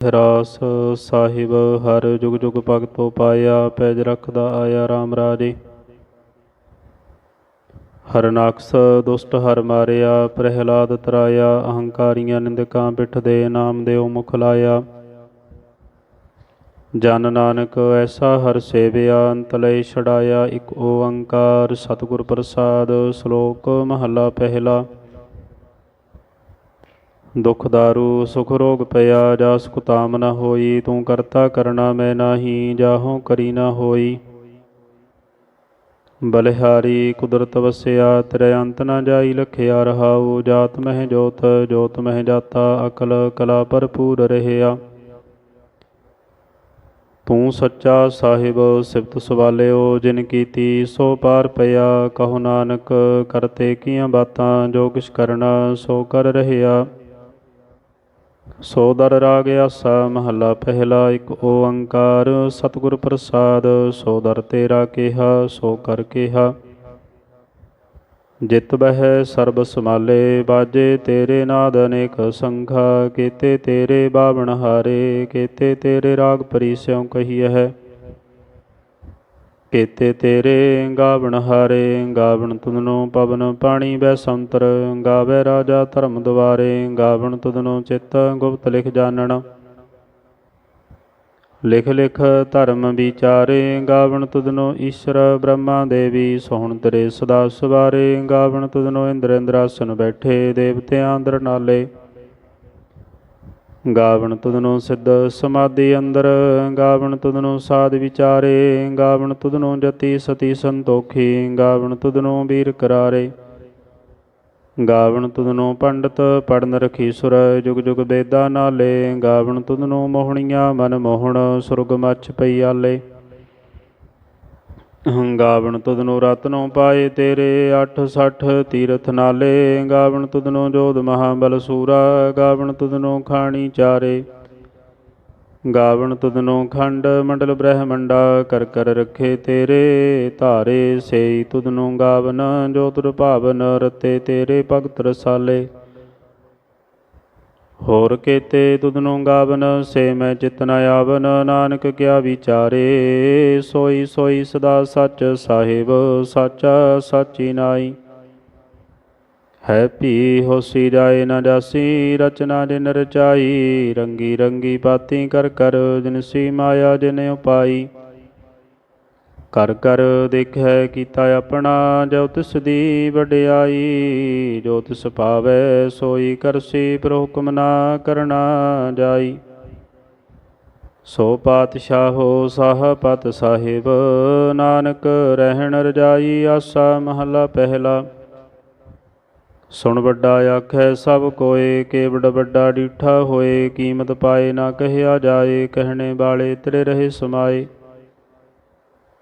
ਰਾਸ ਸਾਹਿਬ, ਹਰ ਜੁਗ ਜੁਗ ਭਗਤੋ ਪਾਇਆ, ਪੈਜ ਰਖਦਾ ਆਇਆ RAM ਰਾਜੇ। ਹਰਨਾਕਸ ਦੁਸ਼ਟ ਹਰ ਮਾਰਿਆ, ਪ੍ਰਹਿਲਾਦ ਤਰਾਇਆ, ਅਹੰਕਾਰੀਆਂ ਨਿੰਦਕਾਂ ਪਿੱਠ ਦੇ ਨਾਮ ਦੇਉ ਮੁਖ ਲਾਇਆ। ਜਨ ਨਾਨਕ, ਐਸਾ ਹਰ ਸੇਵਿਆ ਅੰਤ ਲਈ ਛੜਾਇਆ ਇੱਕ ਓੰਕਾਰ ਸਤਿਗੁਰ ਪ੍ਰਸਾਦ, ਸ਼ਲੋਕ ਮਹੱਲਾ ਪਹਿਲਾ। ਦੁਖ ਦਾਰੂ, ਸੁਖ ਰੋਗ ਪਿਆ ਜਾਸ ਕੁਤਾਮ ਨ ਹੋਈ, ਤੂੰ ਕਰਤਾ ਕਰਣਾ ਮੈਂ ਨਾਹੀ, ਜਾਹੋ ਕਰੀ ਨ ਹੋਈ। ਬਲਿਹਾਰੀ, ਕੁਦਰਤ ਵਸਿਆ, ਤੇਰੇ ਅੰਤ ਨ ਜਾਈ ਲਖਿਆ ਰਹਾਉ, ਜਾਤ ਮਹਿ ਜੋਤ ਜੋਤ ਮਹਿ ਜਾਤਾ, ਅਕਲ ਕਲਾ ਭਰਪੂਰ ਰਹਿਆ। ਤੂੰ ਸੱਚਾ ਸਾਹਿਬ, ਸਿਫਤ ਸਵਾਲਿਓ, ਜਿਨ ਕੀਤੀ ਸੋ ਪਾਰ ਪਿਆ, ਕਹੋ ਨਾਨਕ, ਕਰਤੇ ਕੀਆਂ ਬਾਤਾਂ, ਜੋ ਕਿਛ ਕਰਨਾ ਸੋ ਕਰ ਰਹਿਆ। ਸੋ ਰਾਗ ਆਸਾ ਮਹੱਲਾ ਪਹਿਲਾ ਇੱਕ ਓੰਕਾਰ, ਸਤਿਗੁਰ ਪ੍ਰਸਾਦ, ਸੋ ਤੇਰਾ ਕਿਹਾ, ਸੋ ਕਰ ਕਿਹਾ। ਜਿਤ ਬਹਿ ਸਰਬ ਸਮਾਲੇ ਬਾਜੇ ਤੇਰੇ ਨਾਦ ਅਨੇਕ ਸੰਖਾ ਕੀਤੇ ਤੇਰੇ ਬਾਵਣ ਹਾਰੇ, ਕੀਤੇ ਤੇਰੇ ਰਾਗ ਪਰੀਸਿਉ ਕਹੀਐ ਕੀਤੇ ਤੇਰੇ ਗਾਵਣ ਹਾਰੇ, ਗਾਵਣ ਤੁਧਨੋ ਪਵਨ ਪਾਣੀ ਬੈ ਸੰਤਰ, ਗਾਵੇ ਰਾਜਾ ਧਰਮ ਦੁਆਰੇ, ਗਾਵਣ ਤੁਧਨੋ ਚਿੱਤ ਗੁਪਤ ਲਿਖ ਜਾਣਨ ਲਿਖ ਲਿਖ ਧਰਮ ਵਿਚਾਰੇ, ਗਾਵਣ ਤੁਧਨੋ ਈਸ਼ਰ ਬ੍ਰਹਮਾ ਦੇਵੀ, ਸੋਹਣ ਤੇਰੇ ਸਦਾ ਸਵਾਰੇ, ਗਾਵਣ ਤੁਧਨੋ ਇੰਦਰ ਇੰਦਰਾਸਨ ਬੈਠੇ, ਦੇਵਤਿਆਂ ਅੰਦਰ ਨਾਲੇ। ਗਾਵਣ ਤੁਧਨੋ ਸਿੱਧ ਸਮਾਧੀ ਅੰਦਰ, ਗਾਵਣ ਤੁਧਨੋ ਸਾਧ ਵਿਚਾਰੇ, ਗਾਵਣ ਤੁਧਨੋ ਜਤੀ ਸਤੀ ਸੰਤੋਖੀ, ਗਾਵਣ ਤੁਧਨੋ ਵੀਰ ਕਰਾਰੇ। ਗਾਵਣ ਤੁਧਨੋ ਪੰਡਤ ਪੜਨ ਰਖੀ ਸੁਰ, ਜੁਗ ਜੁਗ ਬੇਦਾ ਨਾਲੇ। ਗਾਵਣ ਤੁਧਨੋ ਮੋਹਣੀਆਂ ਮਨ ਮੋਹਣ, ਸੁਰਗ ਮੱਛ ਪਈ ਆਲੇ। ਗਾਵਣ ਤੁਧਨੋ ਰਤਨੋ ਪਾਏ ਤੇਰੇ 860 ਤੀਰਥ ਨਾਲੇ ਗਾਵਣ ਤੁਧਨੋ ਜੋਧ ਮਹਾਬਲ ਸੂਰਾ, ਗਾਵਣ ਤੁਧਨੋ ਖਾਣੀ ਚਾਰੇ। ਗਾਵਣ ਤੁਧਨੋ ਖੰਡ ਮੰਡਲ ਬ੍ਰਹਮੰਡਾ, ਕਰ ਕਰ ਰਖੇ ਤੇਰੇ ਧਾਰੇ। ਸੇਈ ਤੁਧਨੋ ਗਾਵਨ ਜੋ ਤੁਰ ਭਾਵਨ ਰਤੇ ਤੇਰੇ ਭਗਤ ਰਸਾਲੇ। ਹੋਰ ਕੇਤੇ ਤੁਧਨੋ ਗਾਵਨ, ਸੇ ਮੈਂ ਚਿਤ ਆਵਨ, ਨਾਨਕ ਕਿਆ ਵਿਚਾਰੇ? ਸੋਈ ਸੋਈ ਸਦਾ ਸੱਚ ਸਾਹਿਬ, ਸਾਚਾ ਸਾਚੀ ਨਾਈ। ਹੈ ਭੀ ਹੋਸੀ ਜਾਏ ਨ ਜਾਸੀ ਰਚਨਾ ਜਿਨ ਰਚਾਈ, ਰੰਗੀ ਰੰਗੀ ਬਾਤੀ ਕਰ ਕਰ ਜਿਨਸੀ ਮਾਇਆ ਜਿਨ ਉਪਾਈ। ਕਰ ਕਰ ਦੇਖੈ ਕੀਤਾ ਆਪਣਾ, ਜੋ ਤਿਸ ਦੀ ਵਡਿਆਈ, ਜੋ ਤਿਸ ਪਾਵੈ ਸੋਈ ਕਰਸੀ ਪਰ ਹੁਕਮ ਨਾ ਕਰਨਾ ਜਾਈ। ਸੋ ਪਾਤਸ਼ਾਹੋ ਸਾਹ ਪਤ ਸਾਹਿਬ, ਨਾਨਕ ਰਹਿਣ ਰਜਾਈ, ਆਸਾ ਮਹਲਾ ਪਹਿਲਾ। ਸੁਣ ਵੱਡਾ ਆਖੈ, ਸਭ ਕੋਏ ਕੇਵੜ ਵੱਡਾ ਡੀਠਾ ਹੋਏ, ਕੀਮਤ ਪਾਏ ਨਾ ਕਹਿਆ ਜਾਏ, ਕਹਿਣੇ ਵਾਲੇ ਤੇਰੇ ਰਹੇ ਸਮਾਏ।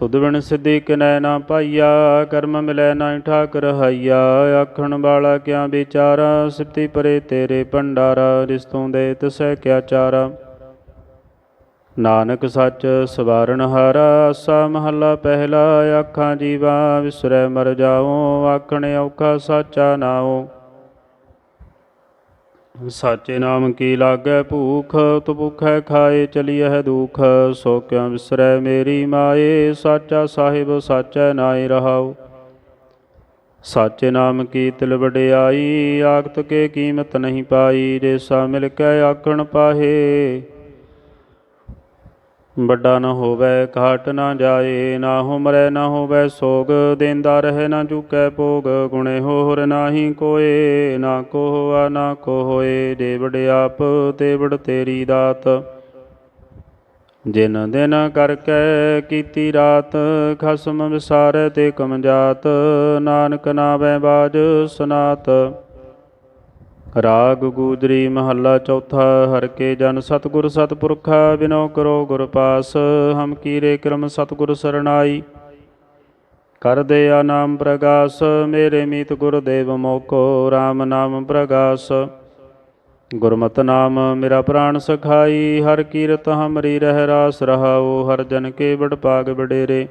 ਤੁਧ ਬਿਨ ਸਿੱਧੀ ਕਿਨੈ ਨਾ ਪਾਈਆ, ਕਰਮ ਮਿਲੈ ਨਾ ਠਾਕ ਰਹਾਈਆ ਆਖਣ ਵਾਲਾ ਕਿਆ ਵਿਚਾਰਾ ਸਿਫਤੀ ਪਰੇ ਤੇਰੇ ਭੰਡਾਰਾ, ਰਿਸ਼ਤੋਂ ਦੇ ਤਿਸੈ ਕਿਆ ਚਾਰਾ। ਨਾਨਕ ਸੱਚ ਸਵਾਰਨ ਹਾਰਾ, ਆਸਾ ਮਹੱਲਾ ਪਹਿਲਾ, ਆਖਾਂ ਜੀਵਾ ਵਿਸਰੈ ਮਰ ਜਾਓ ਆਖਣ ਔਖਾ ਸਾਚਾ ਨਾਓ ਸਾਚੇ ਨਾਮ ਕੀ ਲਾਗੈ ਭੂਖ, ਤੁ ਭੁਖੈ ਖਾਏ ਚਲੀਐ ਦੁਖ। ਸੋ ਕਿਉ ਵਿਸਰੈ ਮੇਰੀ ਮਾਏ, ਸਾਚਾ ਸਾਹਿਬ ਸਾਚੈ ਨਾਇ ਰਹਾਉ। ਸਾਚੇ ਨਾਮ ਕੀ ਤਿਲ ਵਡਿਆਈ, ਆਖਤ ਕੇ ਕੀਮਤ ਨਹੀਂ ਪਾਈ ਜੈਸਾ ਮਿਲ ਕੇ ਆਖਣ ਪਾਹੇ। ਵੱਡਾ ਨਾ ਹੋਵੇ, ਘਾਟ ਨਾ ਜਾਏ, ਨਾ ਹੁਮਰੈ ਨਾ ਹੋਵੇ, ਸੋਗ ਦੇਂਦਾ ਰਹੇ, ਨਾ ਚੁਕੈ ਭੋਗ, ਗੁਣੇ ਹੋਰ ਨਾਹੀ ਕੋਏ, ਨਾ ਕੋ ਹੋਆ ਨਾ ਕੋ ਹੋਏ ਦੇ ਵਡਿਆਪ ਤੇ ਤੇਰੀ ਦਾਤ। ਜਿਨ ਦਿਨ ਕਰਕੇ ਕੀਤੀ ਰਾਤ, ਖਸਮ ਵਿਸਾਰੈ ਤੇ ਕਮ ਜਾਤ, ਨਾਨਕ ਨਾਵੇਂ ਬਾਜ ਸੁਨਾਤ। ਰਾਗ ਗੂਜਰੀ ਮਹੱਲਾ ਚੌਥਾ, ਹਰ ਕੇ ਜਨ ਸਤਿਗੁਰ ਸਤਿਪੁਰਖਾ, ਬਿਨੋ ਕਰੋ ਗੁਰ ਪਾਸ, ਹਮ ਕੀਰੇ ਕਰਮ ਸਤਿਗੁਰ ਸਰਣਾਈ। ਕਰ ਦਿਆ ਨਾਮ ਪ੍ਰਗਾਸ, ਮੇਰੇ ਮੀਤ ਗੁਰਦੇਵ ਮੋਕੋ RAM ਨਾਮ ਪ੍ਰਗਾਸ। ਗੁਰਮਤ ਨਾਮ ਮੇਰਾ ਪ੍ਰਾਣ ਸਖਾਈ, ਹਰ ਕੀਰਤ ਹਮਰੀ ਰਹਿ ਰਾਸ ਰਹਾਉ ਹਰ ਜਨ ਕੇ ਬੜ ਭਾਗ ਬਡੇਰੇ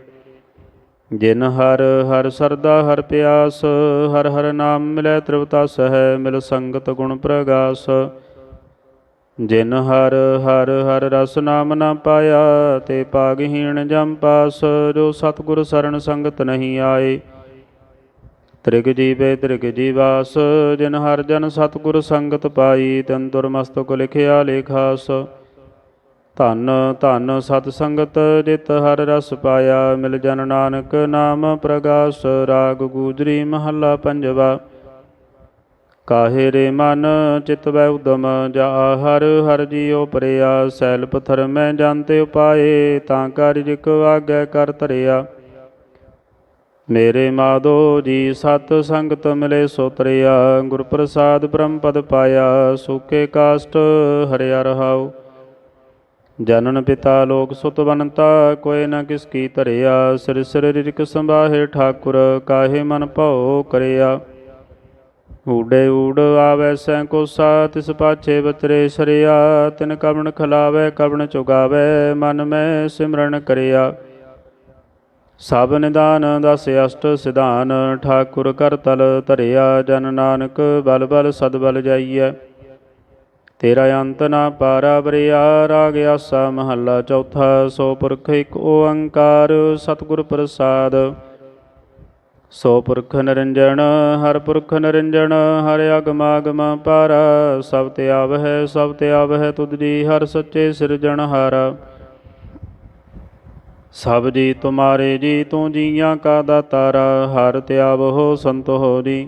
ਜਿਨ ਹਰ ਹਰ ਸਰਦਾ, ਹਰ ਪਿਆਸ, ਹਰ ਹਰ ਨਾਮ ਮਿਲੈ ਤ੍ਰਿਵਤਾ ਸਹਿ, ਮਿਲ ਸੰਗਤ ਗੁਣ ਪ੍ਰਗਾਸ। ਜਿਨ ਹਰ ਹਰ ਹਰ ਰਸ ਨਾਮ ਨਾ ਪਾਇਆ, ਤੇ ਪਾਗਹੀਣ ਜਮ ਪਾਸ, ਜੋ ਸਤਿਗੁਰ ਸਰਣ ਸੰਗਤ ਨਹੀਂ ਆਏ। ਤ੍ਰਿਗ ਜੀਵੇ, ਤ੍ਰਿਗ ਜੀਵਾਸ, ਜਿਨ ਹਰ ਜਨ ਸਤਿਗੁਰ ਸੰਗਤ ਪਾਈ, ਤਨ ਦੁਰਮਸਤਕ ਲਿਖਿਆ ਲੇਖਾਸ। ਧੰਨ ਧੰਨ ਸਤ ਸੰਗਤ ਜਿਤ ਹਰ ਰਸ ਪਾਇਆ, ਮਿਲ ਜਨ ਨਾਨਕ ਨਾਮ ਪ੍ਰਗਾਸ, ਰਾਗ ਗੂਜਰੀ ਮਹੱਲਾ ਪੰਜਵਾ। ਕਾਹੇ ਰੇ ਮਨ ਚਿਤ ਵੈ ਉਦਮ, ਜਾ ਹਰ ਹਰ ਜੀਉ ਪਰਿਆ, ਸੈਲ ਪਥਰ ਮੈਂ ਜਾਣਤੇ ਉਪਾਏ, ਤਾਂ ਕਾਰਜ ਕੋ ਆਗੈ ਕਰ ਧਰਿਆ। ਮੇਰੇ ਮਾਧੋ ਜੀ ਸਤ ਸੰਗਤ ਮਿਲੇ ਸੋਤਰਿਆ ਗੁਰ ਪ੍ਰਸਾਦ ਬ੍ਰਹਮ ਪਦ ਪਾਇਆ, ਸੂਕੇ ਕਾਸ਼ਟ ਹਰਿਆ ਰਹਾਉ। ਜਨਨ ਪਿਤਾ ਲੋਕ ਸੁਤ ਬਨਤਾ ਕੋਇ ਨ ਕਿਸ ਕੀ ਧਰਿਆ। ਸਿਰ ਸਿਰ ਰਿਕ ਸੰਭਾਹੇ ਠਾਕੁਰ, ਕਾਹੇ ਮਨ ਭਉ ਕਰਿਆ। ਊਡੇ ਊੜ ਆਵੈ ਸੈ ਕੋਸਾ ਤਿਸ ਪਾਛੇ ਬਚਰੇ ਸਰਿਆ। ਤਿਨ ਕਵਣ ਖਲਾਵੈ, ਕਵਣ ਚੁਗਾਵੈ, ਮਨ ਮੈਂ ਸਿਮਰਨ ਕਰਿਆ। ਸਭ ਨਿਦਾਨ, ਦਸ ਅਸ਼ਟ ਸਿਧਾਨ, ਠਾਕੁਰ ਕਰ ਤਲ ਧਰਿਆ। ਜਨ ਨਾਨਕ ਬਲ ਬਲ ਸਦ ਬਲ ਜਾਈਐ। ਤੇਰਾ ਅੰਤ ਨਾ ਪਾਰਾ ਬਰਿਆ ਰਾਗ ਆਸਾ ਮਹੱਲਾ ਚੌਥਾ, ਸੋ ਪੁਰਖ ਇਕ ਓੰਕਾਰ, ਸਤਿਗੁਰ ਪ੍ਰਸਾਦ। ਸੋ ਪੁਰਖ ਨਿਰੰਜਨ ਹਰ ਪੁਰਖ ਨਿਰੰਜਨ ਹਰ ਅਗਮ ਆਗਮ ਪਾਰ। ਸਭ ਤੇ ਆਵਹਿ, ਸਭ ਤੇ ਆਵਹਿ ਤੁਧ ਜੀ, ਹਰ ਸੱਚੇ ਸਿਰਜਣ ਹਾਰਾ। ਸਭ ਜੀ, ਤੁਮਾਰੇ ਜੀ, ਤੂੰ ਜੀਆਂ ਕਾ ਦਾਤਾਰਾ, ਹਰ ਤੇ ਆਵਹੋ ਸੰਤ ਹੋ ਜੀ।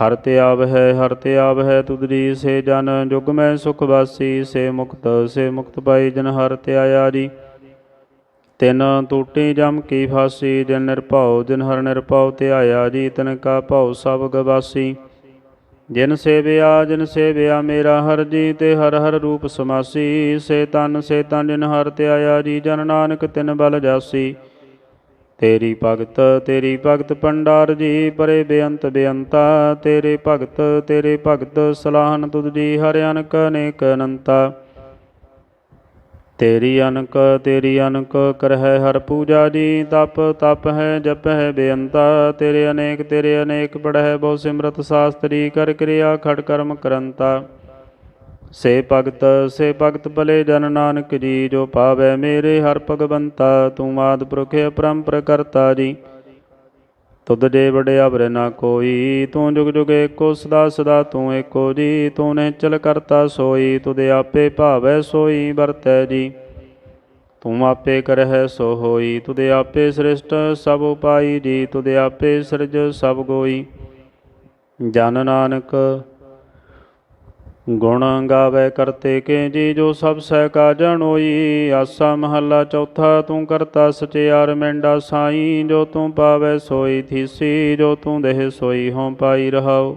ਹਰ ਤੇ ਆਵਹਿ, ਹਰ ਤੇ ਆਵਹਿ ਤੁਜੀ ਸੇ ਜਨ, ਜੁਗ ਮੈਂ ਸੁਖ ਵਾਸੀ, ਸੇ ਮੁਕਤ ਸੇ ਮੁਕਤ ਪਾਈ ਜਨ ਹਰ ਤੇ ਆਇਆ ਜੀ। ਤਿਨ ਟੂਟੀ ਜਮ ਕੀ ਫਾਸੀ, ਜਨ ਨਿਰਭਉ, ਜਿਨ ਹਰ ਨਿਰਭਉ ਤੇ ਆਇਆ ਜੀ, ਤਨ ਕਾ ਭਉ ਸਭ ਗਵਾਸੀ ਜਿਨ ਸੇਵਿਆ ਜਿਨ ਸੇਵਿਆ ਮੇਰਾ ਹਰ ਜੀ, ਤੇ ਹਰ ਹਰ ਰੂਪ ਸਮਾਸੀ। ਸੇ ਤਨ ਸੇ ਤਨ ਜਿਨ ਹਰ ਤੇ ਆਇਆ ਜੀ, ਜਨ ਨਾਨਕ ਤਿਨ ਬਲ ਜਾਸੀ। ਤੇਰੀ ਭਗਤ ਤੇਰੀ ਭਗਤ ਪੰਡਾਰ ਜੀ, ਪਰੇ ਬੇਅੰਤ ਬੇਅੰਤਾ, ਤੇਰੇ ਭਗਤ ਤੇਰੇ ਭਗਤ ਸਲਾਹਨ ਤੁਧ ਜੀ, ਹਰ ਅਨਕ ਅਨੇਕ ਅਨੰਤਾ। ਤੇਰੀ ਅਨਕ ਤੇਰੀ ਅਨਕ, ਕਰਹਿ ਹਰ ਪੂਜਾ ਜੀ, ਤਪ ਤਪ ਹੈ, ਜਪ ਹੈ, ਬੇਅੰਤਾ। ਤੇਰੇ ਅਨੇਕ ਤੇਰੇ ਅਨੇਕ ਪੜਹਿ ਬਹੁ ਸਿਮਰਤ ਸਾਸਤਰੀ, ਕਰ ਕਿਰਿਆ, ਖੜ ਕਰਮ ਕਰੰਤਾ। ਸੇ ਭਗਤ ਸੇ ਭਗਤ ਭਲੇ ਜਨ ਨਾਨਕ ਜੀ, ਜੋ ਪਾਵੈ ਮੇਰੇ ਹਰ ਭਗਵੰਤਾ, ਤੂੰ ਆਦ ਪੁਰਖ ਅਪਰੰਪਰ ਕਰਤਾ ਜੀ। ਤੁਧ ਦੇ ਵਡਿਆ ਨਾ ਕੋਈ, ਤੂੰ ਜੁਗ ਜੁਗ ਏਕੋ ਸਦਾ ਸਦਾ ਤੂੰ ਏਕੋ ਜੀ, ਤੂੰ ਨੇ ਚਲ ਕਰਤਾ ਸੋਈ, ਤੁਧ ਆਪੇ ਭਾਵੈ ਸੋਈ ਵਰਤੈ ਜੀ। ਤੂੰ ਆਪੇ ਕਰਹਿ ਸੋ ਹੋਈ, ਤੁਧ ਆਪੇ ਸ੍ਰਿਸ਼ਟ ਸਭ ਉਪਾਈ ਜੀ, ਤੁਧ ਆਪੇ ਸਿਰਜ ਸਭ ਗੋਈ। ਜਨ ਨਾਨਕ ਗੁਣ ਗਾਵੇ ਕਰਤੇ ਕੇ ਜੀ ਜੋ ਸਭ ਸਹਿ ਕਾ ਜਣੋਈ ਆਸਾ ਮਹੱਲਾ ਚੌਥਾ, ਤੂੰ ਕਰਤਾ ਸਚਿਆਰ ਮੈਂਡਾ ਸਾਈ। ਜੋ ਤੂੰ ਪਾਵੇ ਸੋਈ ਥੀਸੀ, ਜੋ ਤੂੰ ਦੇਹ ਸੋਈ ਹੋਂ ਪਾਈ ਰਹਾਉ।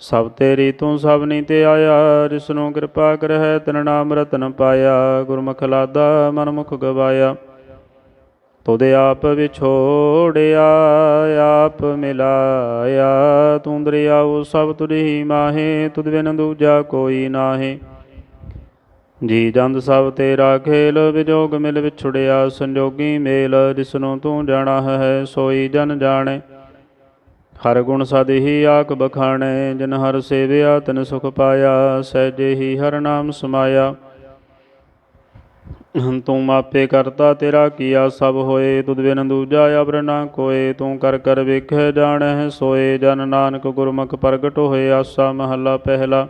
ਸਭ ਤੇਰੀ ਤੂੰ ਸਭ ਨੀ ਤੇ ਆਇਆ, ਜਿਸਨੂੰ ਕਿਰਪਾ ਕਰਹਿ ਤਨ ਨਾਮ ਰਤਨ ਪਾਇਆ। ਗੁਰਮੁਖ ਲਾਦਾ ਮਨ ਮੁਖ ਗਵਾਇਆ। ਤੁਧ ਆਪ ਵਿਛੋੜਿਆ, ਆਪ ਮਿਲਾਇਆ। ਤੂੰ ਦਰਿਆਉ ਸਭ ਤੁਧੀ ਮਾਹੇ, ਤੁਧ ਬਿਨ ਦੂਜਾ ਕੋਈ ਨਾਹੀ। ਜੀ ਜੰਦ ਸਭ ਤੇਰਾ ਖੇਲ, ਵਿਜੋਗ ਮਿਲ ਵਿਛੜਿਆ, ਸੰਜੋਗੀ ਮੇਲ, ਜਿਸਨੂੰ ਤੂੰ ਜਾਣਾ ਹੈ, ਸੋਈ ਜਨ ਜਾਣੇ। ਹਰ ਗੁਣ ਸਦ ਹੀ ਆਕ ਬਖਾਣੇ, ਜਿਨ ਹਰ ਸੇਵਿਆ, ਤਨ ਸੁਖ ਪਾਇਆ, ਸਹਿਜੇ ਹੀ ਹਰ ਨਾਮ ਸਮਾਇਆ। ਤੂੰ ਮਾਪੇ ਕਰਤਾ, ਤੇਰਾ ਕੀਆ ਸਭ ਹੋਏ ਤੁਧ ਬਿਨ ਦੂਜਾ ਅਬਰ ਨਾ ਕੋਏ, ਤੂੰ ਕਰ ਕਰ ਵੇਖੈ ਜਾਣੈ ਸੋਏ, ਜਨ ਨਾਨਕ ਗੁਰਮੁਖ ਪ੍ਰਗਟ ਹੋਏ, ਆਸਾ ਮਹੱਲਾ ਪਹਿਲਾ।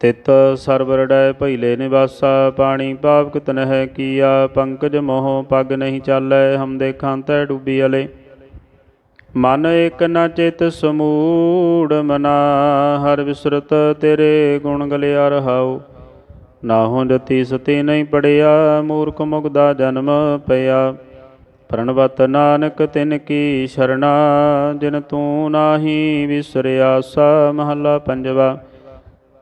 ਤਿਤ ਸਰਬਰ ਡੈ ਭਈਲੇ ਨਿਵਾਸਾ, ਪਾਣੀ ਪਾਵਕ ਤਨਹਿ ਕੀਆ, ਪੰਕਜ ਮੋਹ ਪਗ ਨਹੀਂ ਚਾਲੈ, ਹਮ ਦੇਖਾਂ ਤੈ ਡੁੱਬੀ ਅਲੇ। ਮਨ ਇਕ ਨਾ ਚਿਤ ਸਮੂੜ, ਮਨਾ ਹਰ ਵਿਸਰਤ ਤੇਰੇ ਗੁਣ ਗਲਿਆ ਰਹਾਉ ਨਾਹੋ ਜਤੀ ਸਤੀ ਨਹੀਂ ਪੜਿਆ, ਮੂਰਖ ਮੁਗਦਾ ਜਨਮ ਪਿਆ। ਪ੍ਰਣਵਤ ਨਾਨਕ ਤਿਨ ਕੀ ਸ਼ਰਣਾ, ਜਿਨ ਤੂੰ ਨਾਹੀ ਵਿਸਰਿਆ, ਸਾ ਮਹੱਲਾ ਪੰਜਵਾ।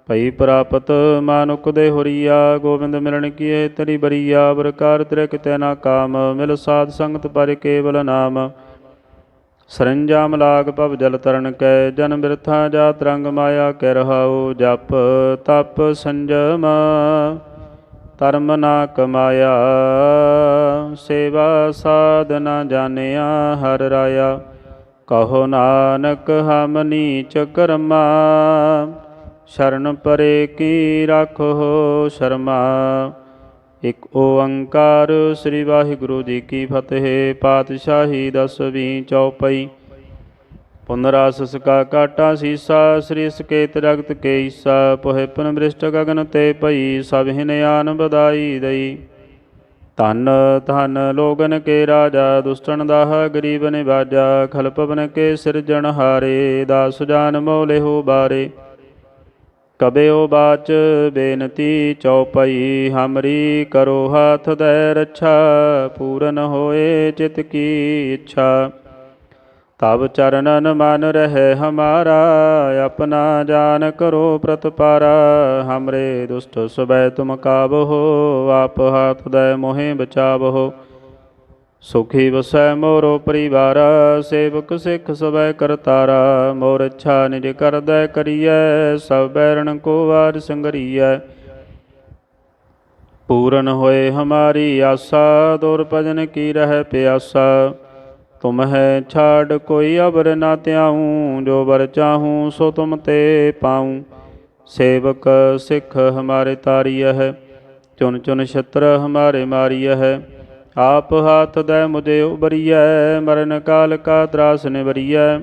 ਭਈ ਪ੍ਰਾਪਤ ਮਾਨੁਕ ਦੇ ਹੁਰੀਆ, ਗੋਬਿੰਦ ਮਿਲਣ ਕੀਏ ਤਰੀ ਬਰੀਆ, ਬਰਕਾਰ ਤੇਰੇ ਕਿਤੇ ਨਾ ਕਾਮ, ਮਿਲ ਸਾਧ ਸੰਗਤ ਪਰ ਕੇਵਲ ਨਾਮ। ਸਰੰਜਾਮ ਲਾਗ ਭਵ ਜਲ ਤਰਨ ਕੈ, ਜਨ ਬਿਰਥਾ ਜਾ ਤਰੰਗ ਮਾਇਆ ਕੈ ਰਹਾਉ ਜਪ ਤਪ ਸੰਜਮ। ਧਰਮ ਨਾ ਕਮਾਇਆ, ਸੇਵਾ ਸਾਧਨਾ ਜਾਣਿਆ, ਹਰ ਰਾਇਆ। ਕਹੋ ਨਾਨਕ, ਹਮ ਨੀਚ ਕਰਮਾ। ਸ਼ਰਨ ਪਰੇ ਕੀ ਰਾਖੋ ਸ਼ਰਮਾ। ਇਕ ਓੰਕਾਰ, ਸ੍ਰੀ ਵਾਹਿਗੁਰੂ ਜੀ ਕੀ ਫਤਿਹ। ਪਾਤਸ਼ਾਹੀ ਦਸਵੀਂ ਚੌਪਈ। ਪੁਨਰਾਸ ਸਕਾ ਕਾਟਾ ਸੀਸਾ, ਸ੍ਰੀ ਸਕੇਤ ਰਗਤ ਕੇ ਈਸਾ ਪੋਹਿ ਪਨ ਬ੍ਰਿਸ਼ਟ ਗਗਨ ਤੇ ਪਈ ਸਭ ਹਿਨ ਬਦਾਈ ਦਈ। ਧਨ ਧਨ ਲੋਗਨ ਕੇ ਰਾਜਾ ਦੁਸ਼ਟਨ ਦਾਹ ਗਰੀਬ ਨਿਵਾਜਾ। ਖਲ ਪਵਨ ਕੇ ਸਿਰਜਣ ਹਾਰੇ, ਦਾਸ ਜਾਨ ਮੋਲੇ ਹੋ ਬਾਰੇ। ਕਬਿਓ ਬਾਚ ਬੇਨਤੀ ਚਉਪਈ, ਹਮਰੀ ਕਰੋ ਹਾਥ ਦੈ ਰੱਛਾ, ਪੂਰਨ ਹੋਏ ਚਿਤ ਕੀ ਇੱਛਾ। ਤਬ ਚਰਨਨ ਮਨ ਰਹਿ ਹਮਾਰਾ, ਆਪਣਾ ਜਾਨ ਕਰੋ ਪ੍ਰਤਪਾਰਾ। ਹਮਰੇ ਦੁਸ਼ਟ ਸਬੈ ਤੁਮ ਕਾਬਹੋ ਆਪ ਹਾਥ ਦੈ ਮੋਹਿ ਬਚਾਵਹੋ ਸੁਖੀ ਵਸੈ ਮੋਰੋ ਪਰਿਵਾਰ, ਸੇਵਕ ਸਿੱਖ ਸਬੈ ਕਰਤਾਰਾ, ਮੋਰ ਇੱਛਾ ਨਿਜ ਕਰਦੈ ਕਰੀਐ, ਸਭ ਬੈਰਣ ਕੋ ਵਾਰ ਸੰਗਰੀਐ। ਪੂਰਨ ਹੋਏ ਹਮਾਰੀ ਆਸਾ, ਦੁਰ ਭਜਨ ਕੀ ਰਹਿ ਪਿਆਸਾ। ਤੁਮ ਹੈ ਛਾੜ ਕੋਈ ਅਬਰ ਨਾ ਤਿਆਉ ਜੋ ਵਰ ਚਾਹੂੰ ਸੋ ਤੁਮ ਤੇ ਪਾਉ। ਸੇਵਕ ਸਿੱਖ ਹਮਾਰੇ ਤਾਰੀය ਹੈ ਚੁਨ ਚੁਨ ਛਤਰ ਹਮਾਰੇ ਮਾਰੀය ਹੈ ਆਪ ਹਾਥ ਦੈ ਮੁਝੇ ਉਬਰੀਐ ਮਰਨ ਕਾਲ ਕਾ ਤਰਾਸ ਨਿਵਰੀਐ।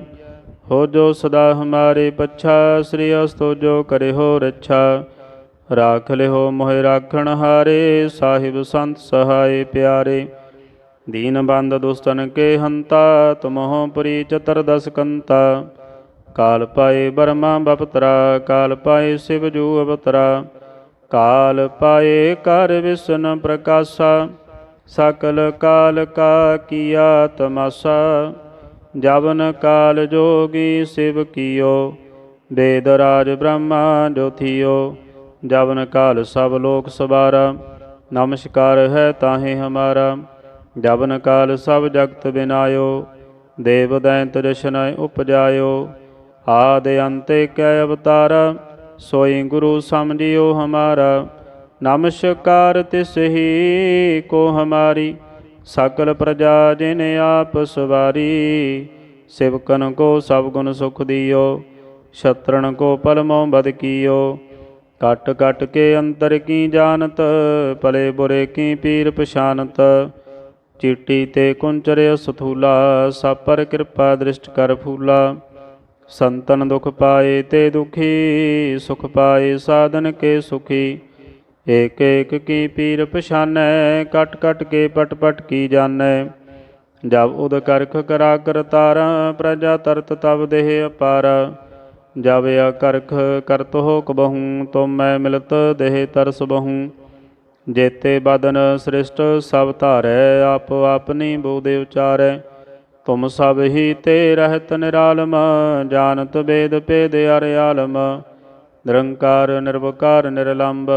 ਹੋ ਜੋ ਸਦਾ ਹਮਾਰੇ ਪੱਛਾ, ਸ੍ਰੀ ਅਸਤੋ ਜੋ ਕਰੇ ਹੋ ਰੱਛਾ। ਰਾਖ ਲਿਓ ਮੋਹਿ ਰਾਖਣ ਹਾਰੇ, ਸਾਹਿਬ ਸੰਤ ਸਹਾਏ ਪਿਆਰੇ। ਦੀਨ ਬੰਦ ਦੁਸਤਨ ਕੇ ਹੰਤਾ, ਤੁਮਹੁ ਪ੍ਰੀ ਚਤਰ ਦਸ ਕੰਤਾ। ਕਾਲ ਪਾਏ ਬਰਮਾ ਬਪਤਰਾ, ਕਾਲ ਪਾਏ ਸਿਵ ਜੂ ਅਵਤਰਾ। ਕਾਲ ਪਾਏ ਕਰ ਵਿਸ਼ਨ ਪ੍ਰਕਾਸ਼ਾ। ਸਕਲ ਕਾਲ ਕਾ ਕੀਆ ਤਮਾਸਾ, ਜਵਨ ਕਾਲ ਜੋਗੀ ਸਿਵ ਕੀਓ, ਵੇਦ ਰਾਜ ਬ੍ਰਹਮਾ ਜੋਥਿਓ ਜਵਨ ਕਾਲ ਸਭ ਲੋਕ ਸਵਾਰਾ, ਨਮਸਕਾਰ ਹੈ ਤਾਹੇ ਹਮਾਰਾ, ਜਵਨ ਕਾਲ ਸਭ ਜਗਤ ਬਿਨਾਇਓ, ਦੇਵ ਦੈਂਤ ਜਸ਼ਨ ਉਪਜਾਇਓ, ਆਦ ਅੰਤੇ ਕੈ ਅਵਤਾਰਾ, ਸੋਈ ਗੁਰੂ ਸਮਝਿਓ ਹਮਾਰਾ। ਨਮਸਕਾਰ ਤਿਸ ਹੀ ਕੋ ਹਮਾਰੀ, ਸਕਲ ਪ੍ਰਜਾ ਜਿਨ ਆਪ ਸਵਾਰੀ। ਸਿਵਕਨ ਕੋ ਸਭ ਗੁਣ ਸੁਖ ਦਿਓ ਛਤਰਨ ਕੋ ਪਲਮੋ ਬਦ ਕੀਓ। ਕਟ ਕਟ ਕੇ ਅੰਤਰ ਕੀ ਜਾਣਤ, ਭਲੇ ਬੁਰੇ ਕੀ ਪੀਰ ਪਛਾਨਤ। ਚੀਟੀ ਤੇ ਕੁੰਚਰਿ ਸਥੂਲਾ ਸਭ ਪਰ ਕਿਰਪਾ ਦ੍ਰਿਸ਼ਟ ਕਰ ਫੂਲਾ। ਸੰਤਨ ਦੁਖ ਪਾਏ ਤੇ ਦੁਖੀ, ਸੁਖ ਪਾਏ ਸਾਧਨ ਕੇ ਸੁਖੀ। ਏਕ ਏਕ ਕੀ ਪੀਰ ਪਛਾਨੈ, ਕਟ ਕਟ ਕੇ ਪਟ ਪਟ ਕੀ ਜਾਣੈ। ਜਬ ਉਦ ਕਰਖ ਕਰਾ ਕਰਤਾਰਾ ਪ੍ਰਜਾ ਤਰਤ ਤਬ ਦੇਹ ਅਪਾਰ। ਜਬ ਅਕਰਖ ਕਰਤ ਹੋ ਕਬਹੂ ਤੁਮ ਮੈਂ ਮਿਲਤ ਦੇਹ ਤਰਸ ਬਹੂ। ਜੇਤੇ ਬਦਨ ਸ੍ਰਿਸ਼ਟ ਸਭ ਧਾਰੈ, ਆਪ ਆਪਨੀ ਬੋਦੇ ਉਚਾਰੈ। ਤੁਮ ਸਭ ਹੀ ਤੇ ਰਹਿਤ ਨਿਰਾਲਮ, ਜਾਣਤ ਵੇਦ ਭੇਦ ਅਰ ਆਲਮ। ਨਿਰੰਕਾਰ, ਨਿਰਵਕਾਰ, ਨਿਰਲੰਬ।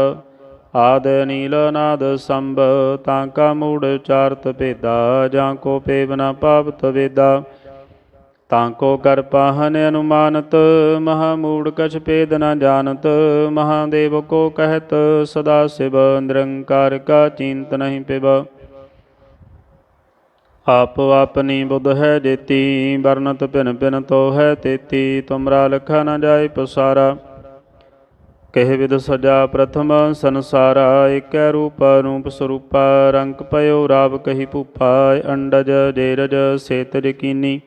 ਆਦ ਨੀਲ ਨਾਦ ਸੰਭ, ਤਾਂ ਕਾ ਮੂੜ ਚਾਰਤ ਭੇਦਾ, ਜਾਂ ਕੋ ਪੇਵ ਨਾ ਪਾਵਤ ਵੇਦਾ। ਤਾਂ ਕੋ ਕਰ ਪਾਹਨ ਅਨੁਮਾਨਤ, ਮਹਾ ਮੂੜ ਕਛ ਪੇਦ ਨਾ ਜਾਣਤ, ਮਹਾਦੇਵ ਕੋ ਕਹਿਤ, ਸਦਾ ਸਿਵ ਨਿਰੰਕਾਰ ਕਾ ਚਿੰਤ ਨਹੀਂ ਪਿਬ ਆਪ ਆਪਨੀ ਬੁੱਧ ਹੈ ਜੇਤੀ ਵਰਨਤ ਭਿਨ ਭਿਨ ਤੋ ਹੈ ਤੇਤੀ, ਤੁਮਰਾ ਲਖਾ ਨਾ ਜਾਏ ਪਸਾਰਾ। ਕਹਿ ਵਿਦ ਸਜਾ ਪ੍ਰਥਮ ਸੰਸਾਰਾ ਏਕੈ ਰੂਪ ਰੂਪ ਸਰੂਪਾ, ਰੰਗ ਪਇਓ ਰਾਵ ਕਹੀ ਭੂਪਾ, ਅੰਡਜ ਜੇਰਜ ਸੇਤ ਕੀਨੀ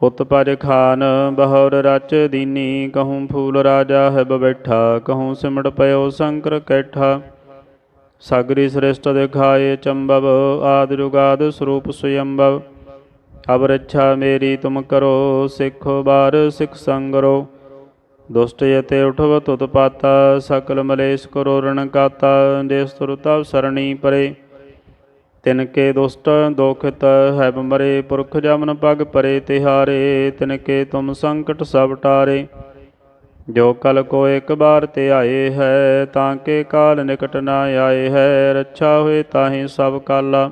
ਉਤਪਜ ਖਾਨ ਬਹੌਰ ਰਚ ਦੀਨੀ, ਕਹੂੰ ਫੂਲ ਰਾਜਾ ਹੈ ਬੈਠਾ, ਕਹੂੰ ਸਿਮਟ ਪਇਓ ਸ਼ੰਕਰ ਕੈਠਾ। ਸਾਗਰੀ ਸ੍ਰਿਸ਼ਟ ਦਿਖਾਏ ਚੰਬਵ, ਆਦਿ ਜੁਗਾਦ ਸਰੂਪ ਸੁਯੰਭਵ ਅਬ ਰੱਛਾ ਮੇਰੀ ਤੁਮ ਕਰੋ, ਸਿੱਖੋ ਬਾਰ ਸਿੱਖ ਸੰਗਰੋ। ਦੁਸ਼ਟ ਯਤੇ ਉਠਵ ਤੁਤ ਪਾਤਾ, ਸਕਲ ਮਲੇਸ਼ ਕਰੋ ਰਣ ਕਾਤਾ ਦੇਸ ਤੁਰ ਸਰਣੀ ਪਰੇ। ਤਿਨ ਕੇ ਦੁਸ਼ਟ, ਦੋਖਿਤ ਹੈ ਮਰੇ, ਪੁਰਖ ਜਮਨ ਪਗ ਪਰੇ, ਤਿਹਾਰੇ ਤਿਨ ਕੇ ਤੁਮ ਸੰਕਟ ਸਭ ਟਾਰੇ। ਜੋ ਕਲ ਕੋ ਇੱਕ ਬਾਰ ਤੇ ਆਏ ਹੈ, ਤਾਂ ਕੇ ਕਾਲ ਨਿਕਟ ਨਾ ਆਏ ਹੈ, ਰੱਛਾ ਹੋਏ ਤਾਹੀ ਸਭ ਕਾਲਾ।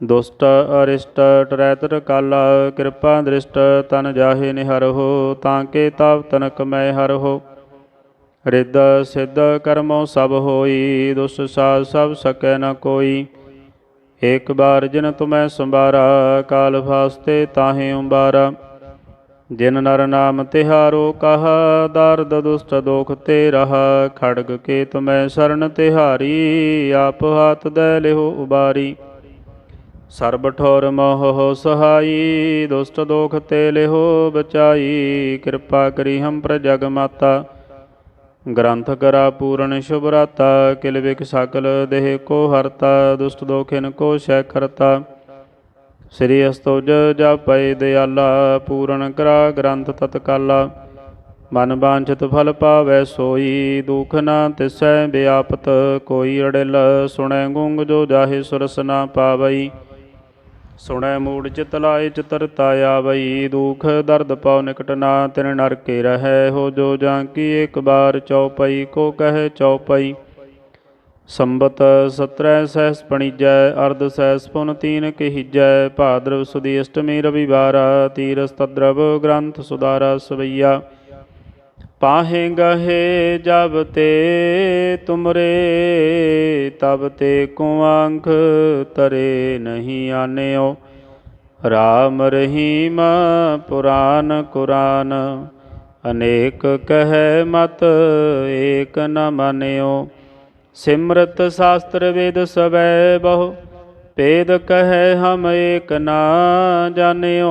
ਦੁਸ਼ਟ ਅਰਿਸ਼ਟ ਟਰੈਤਰ ਕਾਲਾ, ਕਿਰਪਾ ਦ੍ਰਿਸ਼ਟ ਤਨ ਜਾਹੇ ਨਿਹਰਹੁ ਤਾਂ ਕੇ ਤਾਪ ਤਨਕ ਮੈਂ ਹਰਹੁ ਰਿੱਧ ਸਿੱਧ ਕਰਮੋ ਸਭ ਹੋਈ, ਦੁਸ ਸਾਧ ਸਭ ਸਕੈ ਨ ਕੋਈ। ਏਕ ਬਾਰ ਜਿਨ ਤੁਮੈ ਸੰਭਾਰਾ, ਕਾਲ ਫਾਸਤੇ ਤਾਹੇ ਉਬਾਰਾ। ਜਿਨ ਨਰ ਨਾਮ ਤਿਹਾਰੋ ਕਹਾ, ਦਰਦ ਦੁਸ਼ਟ ਦੋਖ ਤੇ ਰਹਾ ਖੜਗ ਕੇ ਤੁਮੈ ਸਰਨ ਤਿਹਾਰੀ, ਆਪ ਹਾਥ ਦੇ ਲਿਓ ਉਬਾਰੀ। ਸਰਬ ਠੋਰ ਮੋਹ ਸਹਾਈ, ਦੁਸ਼ਟ ਦੋਖ ਤੇ ਲਿਹੋ ਬਚਾਈ, ਕਿਰਪਾ ਕਰੀ ਹਮ ਪਰ ਜਗ ਮਾਤਾ ਗ੍ਰੰਥ ਕਰਾ ਪੂਰਨ ਸ਼ੁਭਰਾਤਾ, ਕਿਲ ਵਿਖ ਸਕਲ ਦੇਹ ਕੋ ਹਰਤਾ, ਦੁਸ਼ਟ ਦੋਖਿਨ ਕੋ ਸ਼ੈ ਕਰਤਾ ਸ੍ਰੀ ਅਸਤੁਜ ਜਪੈ ਦਿਆਲਾ, ਪੂਰਨ ਕਰਾ ਗ੍ਰੰਥ ਤਤਕਾਲਾ। ਮਨ ਬਾਂਛਿਤ ਫਲ ਪਾਵੈ ਸੋਈ, ਦੁਖ ਨਾ ਤਿਸੈ ਬਿਆਪਤ, ਕੋਈ ਅੜਿਲ ਸੁਣੈ ਗੁੰਗ ਜੋ ਜਾਹੇ ਸੁਰਸ ਨਾ ਪਾਵਈ। ਸੁਣੈ ਮੂੜ ਚਿਤ ਲਾਏ ਚਤਰਤਾ ਆਵਈ ਦੁਖ ਦਰਦ ਪਾਉ ਨਿਕਟ ਨਾ ਤਿਨ ਨਰਕੇ ਰਹੈ, ਹੋ ਜੋ ਜਾਂ ਕੀ ਇੱਕ ਬਾਰ ਚਉਪਈ, ਕੋ ਕਹੈ ਚਉਪਈ। ਸੰਬਤ ਸਤਰੈ ਸਹਿਸ ਪਣੀਜੈ, ਅਰਧ ਸਹਿਸ ਪੁਨ ਤੀਨ ਕਹੀਜੈ, ਭਾਦਰਵ ਸੁਦੀ ਅਸ਼ਟਮੀ ਰਵਿਵਾਰ ਤੀਰਸ ਤਦਰਵ ਗ੍ਰੰਥ ਸੁਦਾਰਾ ਸਵਈਆ। ਪਾਹੇ ਗਹੇ ਜਬ ਤੇ ਤੁਮਰੇ, ਤਬ ਤੇ ਕੁਆੰਖ ਤਰੇ ਨਹੀਂ ਆਨਿਓ। ਰਾਮ ਰਹੀਮ ਪੁਰਾਨ ਕੁਰਾਨ, ਅਨੇਕ ਕਹੈ ਮਤ ਏਕ ਨ ਮਾਨਿਓ। ਸਿਮਰਤ ਸ਼ਾਸਤਰ ਵੇਦ ਸਵੈ ਬਹੁ, ਭੇਦ ਕਹੈ ਹਮ ਏਕ ਨਾ ਜਾਣਿਓ।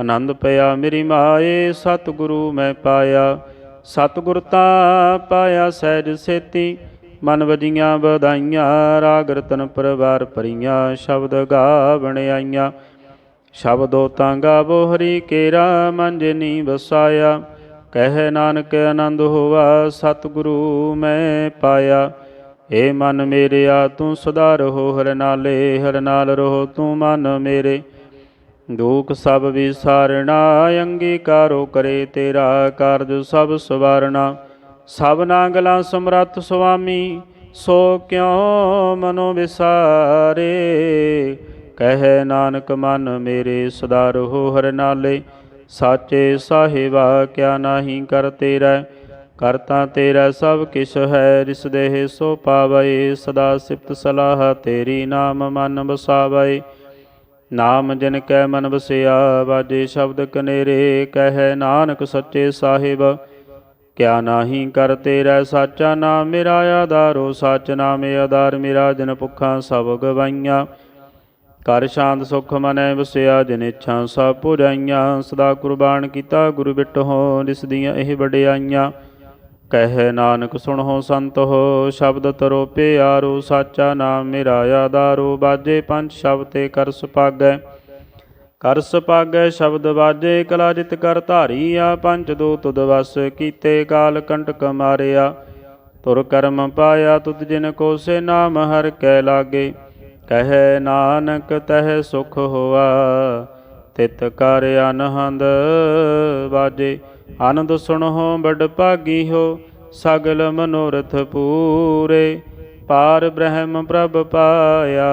ਆਨੰਦ ਪਿਆ, ਮੇਰੀ ਮਾਏ, ਸਤਿਗੁਰੂ ਮੈਂ ਪਾਇਆ। ਸਤਿਗੁਰ ਤਾਂ ਪਾਇਆ ਸਹਿਜ ਸੇਤੀ, ਮਨ ਵਜੀਆਂ ਵਧਾਈਆਂ, ਰਾਗ ਰਤਨ ਪਰਵਾਰ ਭਰੀਆਂ, ਸ਼ਬਦ ਗਾਵਣ ਆਈਆਂ। ਸ਼ਬਦੋ ਤਾਂ ਗਾਵੋ, ਹਰੀ ਕੇਰਾ ਮਨ ਜਿਨੀ ਵਸਾਇਆ। ਕਹਿ ਨਾਨਕ ਆਨੰਦ ਹੋਵਾ ਸਤਿਗੁਰੂ ਮੈਂ ਪਾਇਆ। ਏ ਮਨ ਮੇਰਿਆ ਤੂੰ ਸਦਾ ਰਹੋ, ਹਰ ਨਾਲੇ, ਹਰ ਨਾਲ ਰਹੋ ਤੂੰ ਮਨ ਮੇਰੇ। ਦੁਖ ਸਭ ਵਿਸਾਰਣਾ, ਅੰਗੀਕਾਰੋ ਕਰੇ ਤੇਰਾ ਕਾਰਜ ਸਭ ਸਵਾਰਣਾ। ਸਭ ਨਾਗਲਾ ਸਮਰੱਥ ਸੁਆਮੀ, ਸੋ ਕਿਉ ਮਨੋ ਵਿਸਾਰੇ? ਕਹਿ ਨਾਨਕ, ਮਨ ਮੇਰੇ ਸਦਾ ਰਹੋ ਹਰ ਨਾਲੇ। ਸਾਚੇ ਸਾਹਿਬਾ, ਕਿਆ ਨਾਹੀ ਕਰ ਤੇਰਾ। ਕਰਤਾ ਤੇਰਾ ਸਭ ਕਿਛ ਹੈ ਰਿਸ ਦੇਹ ਸੋ ਪਾਵੈ, ਸਦਾ ਸਿਫਤ ਸਲਾਹ ਤੇਰੀ ਨਾਮ ਮਨ ਬਸਾਵੈ ਨਾਮ ਜਿਨ ਕੈ ਮਨ ਵਸਿਆ, ਵਾਜੇ ਸ਼ਬਦ ਕਨੇਰੇ, ਕਹੈ ਨਾਨਕ ਸੱਚੇ ਸਾਹਿਬ। ਕਿਆ ਨਾਹੀ ਕਰ ਤੇਰਾ ਸਾਚਾ ਨਾਮ, ਮੇਰਾ ਆਧਾਰੋ ਸਚ ਨਾਮੇ, ਆਧਾਰ ਮੇਰਾ ਜਨ ਪੁੱਖਾਂ ਸਭ ਗਵਾਈਆਂ। ਕਰ ਸ਼ਾਂਤ ਸੁਖ ਮਨੈ ਵਸਿਆ, ਜਿਨ ਇੱਛਾ ਸਭ ਪੁਜਾਈਆਂ ਸਦਾ ਕੁਰਬਾਨ ਕੀਤਾ ਗੁਰੂ ਬਿਟਹੁ, ਜਿਸ ਦੀਆਂ ਇਹ ਵਡਿਆਈਆਂ। ਕਹਿ ਨਾਨਕ ਸੁਣੋ ਸੰਤ ਹੋ, ਸ਼ਬਦ ਤਰੋ ਪਿਆਰੋ, ਸਾਚਾ ਨਾਮ ਮੇਰਾ ਆਧਾਰੋ ਬਾਜੇ ਪੰਜ ਸ਼ਬਦ ਤੇ ਕਰ ਸੁਪਾਗੈ ਕਰ ਸੁਪਾਗੈ ਸ਼ਬਦ ਬਾਜੇ, ਕਲਾ ਜਿਤ ਕਰ ਧਾਰੀਆ, ਪੰਜ ਦੋ ਤੁਦ ਵਸ ਕੀਤੇ ਕਾਲ ਕੰਟਕ ਮਾਰਿਆ। ਤੁਰ ਕਰਮ ਪਾਇਆ ਤੁਧ ਜਿਨ ਕੋ ਸੇ ਨਾਮ ਹਰ ਕੈ ਲਾਗੇ। ਕਹੈ ਨਾਨਕ ਤਹਿ ਸੁਖ ਹੋਆ, ਤਿਤ ਕਰ ਅਨਹੰਦ ਬਾਜੇ। ਆਨੰਦ ਸੁਣੋ ਬੜ ਭਾਗੀ ਹੋ, ਸਗਲ ਮਨੋਰਥ ਪੂਰੇ। ਪਾਰ ਬ੍ਰਹਮ ਪ੍ਰਭ ਪਾਇਆ,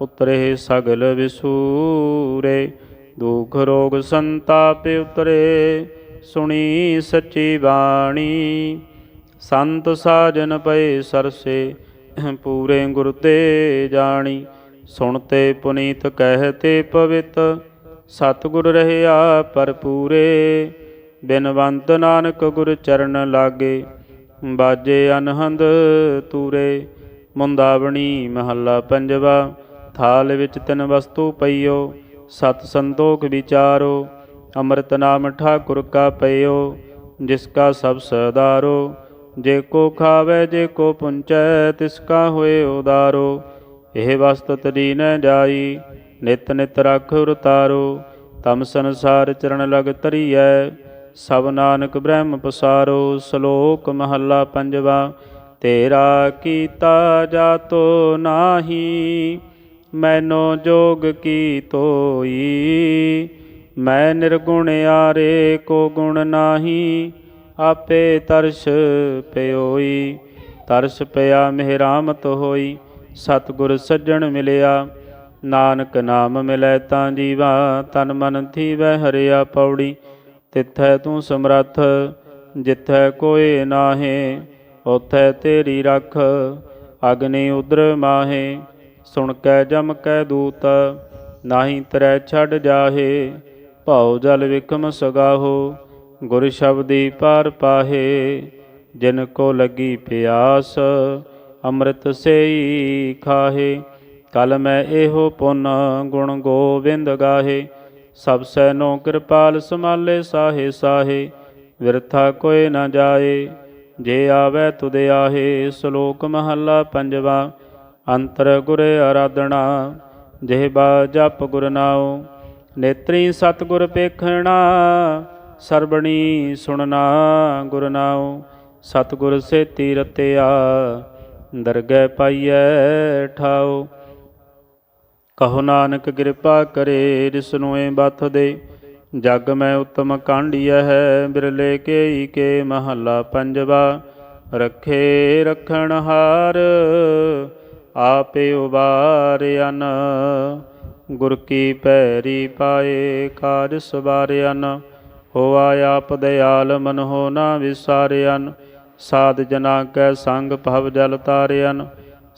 ਉਤਰੇ ਸਗਲ ਵਿਸੂਰੇ। ਦੁਖ ਰੋਗ ਸੰਤਾਪ ਉਤਰੇ, ਸੁਣੀ ਸੱਚੀ ਬਾਣੀ। ਸੰਤ ਸਾਜਨ ਪਏ ਸਰਸੇ, ਪੂਰੇ ਗੁਰ ਤੇ ਜਾਣੀ। ਸੁਣਤੇ ਪੁਨੀਤ ਕਹਿਤੇ ਪਵਿੱਤ, ਸਤਿਗੁਰ ਰਹਿਆ ਪਰਪੂਰੇ ਬਿਨਵੰਤ ਨਾਨਕ ਗੁਰ ਚਰਨ ਲਾਗੇ, ਬਾਜੇ ਅਨਹੰਦ ਤੂਰੇ, ਮੁੰਦਾਵਣੀ ਮਹੱਲਾ ਪੰਜਵਾ, ਥਾਲ ਵਿੱਚ ਤਿੰਨ ਵਸਤੂ ਪਈਓ, ਸਤ ਸੰਤੋਖ ਵਿਚਾਰੋ, ਅੰਮ੍ਰਿਤ ਨਾਮ ਠਾਕੁਰ ਕਾ ਪਈਓ ਜਿਸ ਕਾ ਸਭ ਸਦਾਰੋ, ਜੇ ਕੋ ਖਾਵੇ, ਜੇ ਕੋ ਪੁੰਚੈ, ਤਿਸ ਕਾ ਹੋਏ ਉਦਾਰੋ, ਇਹ ਵਸਤ ਤਰੀ ਨ ਜਾਈ, ਨਿਤ ਨਿਤ ਰਖ ਉਤਾਰੋ ਤਮ ਸੰਸਾਰ ਚਰਨ ਲਗ ਤਰੀਐ ਸਭ ਨਾਨਕ ਬ੍ਰਹਮ ਪਸਾਰੋ, ਸ਼ਲੋਕ ਮਹੱਲਾ ਪੰਜਵਾ, ਤੇਰਾ ਕੀਤਾ ਜਾਤੋ ਨਾਹੀ, ਮੈਨੋ ਜੋਗ ਕੀ ਤੋਈ ਮੈਂ ਨਿਰਗੁਣ ਆਰੇ ਕੋ ਗੁਣ ਨਾਹੀ, ਆਪੇ ਤਰਸ ਪਿਓਈ, ਤਰਸ ਪਿਆ ਮਿਹਰਾਮਤ ਹੋਈ, ਸਤਿਗੁਰ ਸੱਜਣ ਮਿਲਿਆ, ਨਾਨਕ ਨਾਮ ਮਿਲੈ ਤਾਂ ਜੀਵਾ, ਤਨ ਮਨ ਥੀਵੈ ਹਰਿਆ ਪੌੜੀ ਤਿੱਥੈ ਤੂੰ ਸਮਰੱਥ, ਜਿੱਥੈ ਕੋਏ ਨਾਹੇ ਉਥੈ ਤੇਰੀ ਰਖ, ਅਗਨੀ ਉਦਰ ਮਾਹੇ, ਸੁਣ ਕੈ ਜਮ ਕੈ ਦੂਤ, ਨਾਹੀ ਤਰੈ ਛੱਡ ਜਾਹੇ, ਭਾਉ ਜਲ ਵਿਕਮ ਸਗਾਹੋ, ਗੁਰ ਸ਼ਬਦੀ ਪਾਰ ਪਾਹੇ, ਜਿਨ ਕੋ ਲੱਗੀ ਪਿਆਸ, ਅੰਮ੍ਰਿਤ ਸੇਈ ਖਾਹੇ, ਕਲ ਮੈਂ ਇਹੋ ਪੁੰਨ ਗੁਣ ਗੋਬਿੰਦ ਗਾਹੇ ਸਭ ਸੈਨੋ ਕਿਰਪਾਲ ਸਮਾਲੇ ਸਾਹੇ ਸਾਹੇ, ਵਿਰਥਾ ਕੋਏ ਨਾ ਜਾਏ। ਜੇ ਆਵੇ ਤੁਦੇ ਆਹੇ, ਸ਼ਲੋਕ ਮਹੱਲਾ ਪੰਜਵਾ, ਅੰਤਰ ਗੁਰ ਆਰਾਧਣਾ ਜਿਹਬਾ ਜਪ ਗੁਰ ਨਾਉ। ਨੇਤਰੀ ਸਤਿਗੁਰ ਪੇਖਣਾ, ਸਰਬਣੀ ਸੁਣਨਾ ਗੁਰ ਨਾਉ। ਸਤਿਗੁਰ ਸੇਤੀ ਰਤਿਆ, ਦਰਗਹਿ ਪਾਈਐ ਠਾਉ। ਕਹੋ ਨਾਨਕ ਕਿਰਪਾ ਕਰੇ ਰਿਸਨੂ ਏ ਬਥ ਦੇ। ਜਗ ਮੈਂ ਉਤਮ ਕਾਂਡੀਐ ਹੈ, ਬਿਰਲੇ ਕੇਈ ਕੇ ਮਹੱਲਾ ਪੰਜਵਾ। ਰੱਖੇ ਰਖਣ ਹਾਰ, ਆਪੇ ਉਬਾਰਿਆਨ ਗੁਰ ਕੀ ਪੈਰੀ ਪਾਏ ਕਾਜ ਸਵਾਰਿਆਨ ਹੋਆ ਆਪ ਦਇਆਲ ਮਨ ਹੋ ਨਾ ਵਿਸਾਰਿਆਨ ਸਾਧ ਜਨਾ ਕੈ ਸੰਗ ਭਵ ਜਲ ਤਾਰਿਆਨ